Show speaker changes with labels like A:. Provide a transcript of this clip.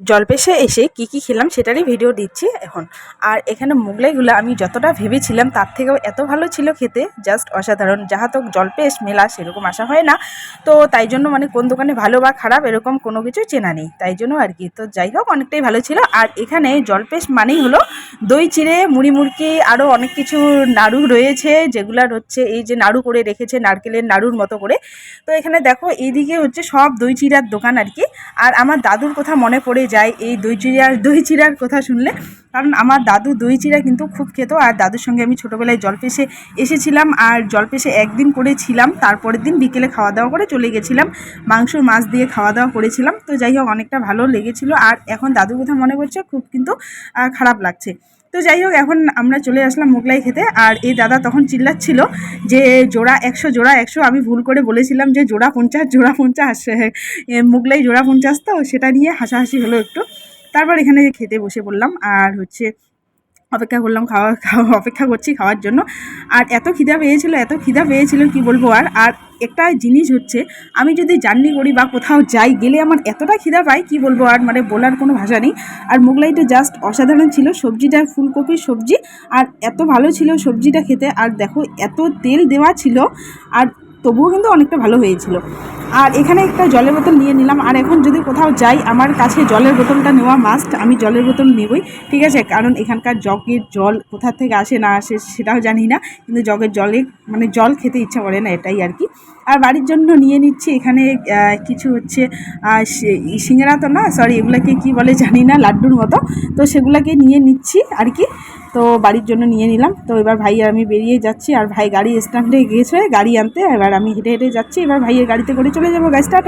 A: জলপেশে এসে কি কি খেলাম সেটারই ভিডিও দিচ্ছি এখন। আর এখানে মোগলাইগুলো আমি যতটা ভেবেছিলাম তার থেকেও এত ভালো ছিল খেতে জাস্ট অসাধারণ। যাহা তো জলপেশ, মেলা সেরকম আসা হয় না। তো তাই জন্য মানে কোন দোকানে ভালো বা খারাপ এরকম কোনো কিছু চেনা নেই। তাই জন্য আর কি। তো যাই হোক, অনেকটাই ভালো ছিল। আর এখানে জলপেশ মানেই হলো দই চিড়ে, মুড়ি মুড়কি আরও অনেক কিছু নাড়ু রয়েছে, যেগুলার হচ্ছে এই যে নাড়ু করে রেখেছে নারকেলের নাড়ুর মতো করে। তো এখানে দেখো, এইদিকে হচ্ছে সব দই চিড়ার দোকান আর কি। আর আমার দাদুর কথা মনে পড়ে যায় এই দই চিড়ার দই চিড়ার কথা শুনলে। কারণ আমার দাদু দই চিড়া কিন্তু খুব খেত, আর দাদুর সঙ্গে আমি ছোটোবেলায় জলপেশে এসেছিলাম, আর জলপেশে একদিন করেছিলাম, তারপরের দিন বিকেলে খাওয়া দাওয়া করে চলে গেছিলাম মাংস মাছ দিয়ে খাওয়া দাওয়া করেছিলাম। তো যাই হোক, অনেকটা ভালো লেগেছিল, আর এখন দাদুর কথা মনে পড়ছে, খুব কিন্তু খারাপ লাগছে। তো যাই হোক, এখন আমরা চলে আসলাম মোগলাই খেতে। আর এই দাদা তখন চিল্লাচ্ছিল যে, জোড়া একশো জোড়া একশো। আমি ভুল করে বলেছিলাম যে, জোড়া পঞ্চাশ জোড়া পঞ্চাশ। মোগলাই জোড়া পঞ্চাশ তো, সেটা নিয়ে হাসাহাসি হলো একটু। তারপর এখানে খেতে বসে পড়লাম। আর হচ্ছে অপেক্ষা করলাম, খাওয়া খাওয়া, অপেক্ষা করছি খাওয়ার জন্য। আর এত খিদা পেয়েছিল, এত খিদা পেয়েছিল, কি বলব আর? আর একটা জিনিস হচ্ছে, আমি যদি জার্নি করি বা কোথাও যাই, গেলে আমার এতটা খিদা পাই কি বলব আর? মানে বলার কোনো ভাষা নেই। আর মোগলাইটা জাস্ট অসাধারণ ছিল, সবজিটা, ফুলকপির সবজি, আর এত ভালো ছিল সবজিটা খেতে। আর দেখো, এত তেল দেওয়া ছিল, আর তবুও কিন্তু অনেকটা ভালো হয়েছিল। আর এখানে একটা জলের বোতল নিয়ে নিলাম। আর এখন যদি কোথাও যাই, আমার কাছে জলের বোতলটা নেওয়া মাস্ট আমি জলের বোতল নেবই। ঠিক আছে? কারণ এখানকার জগের জল কোথা থেকে আসে, না আসে, সেটাও জানি না। কিন্তু জগের জলে মানে জল খেতে ইচ্ছা করে না, এটাই আর কি। আর বাড়ির জন্য নিয়ে নিচ্ছি এখানে কিছু হচ্ছে সিঙ্গারা তো না সরি এগুলাকে কি বলে জানি না, লাড্ডুর মতো। তো সেগুলাকে নিয়ে নিচ্ছি আর কি। তো বাড়ির জন্য নিয়ে নিলাম। তো এবার ভাই আমি বেরিয়ে যাচ্ছি আর ভাই গাড়ি স্ট্যান্ডে গিয়েছে গাড়ি আনতে। এবার আমি হেঁটে হেঁটে যাচ্ছি। এবার ভাইয়ের গাড়িতে করে চলে যাব গাছটা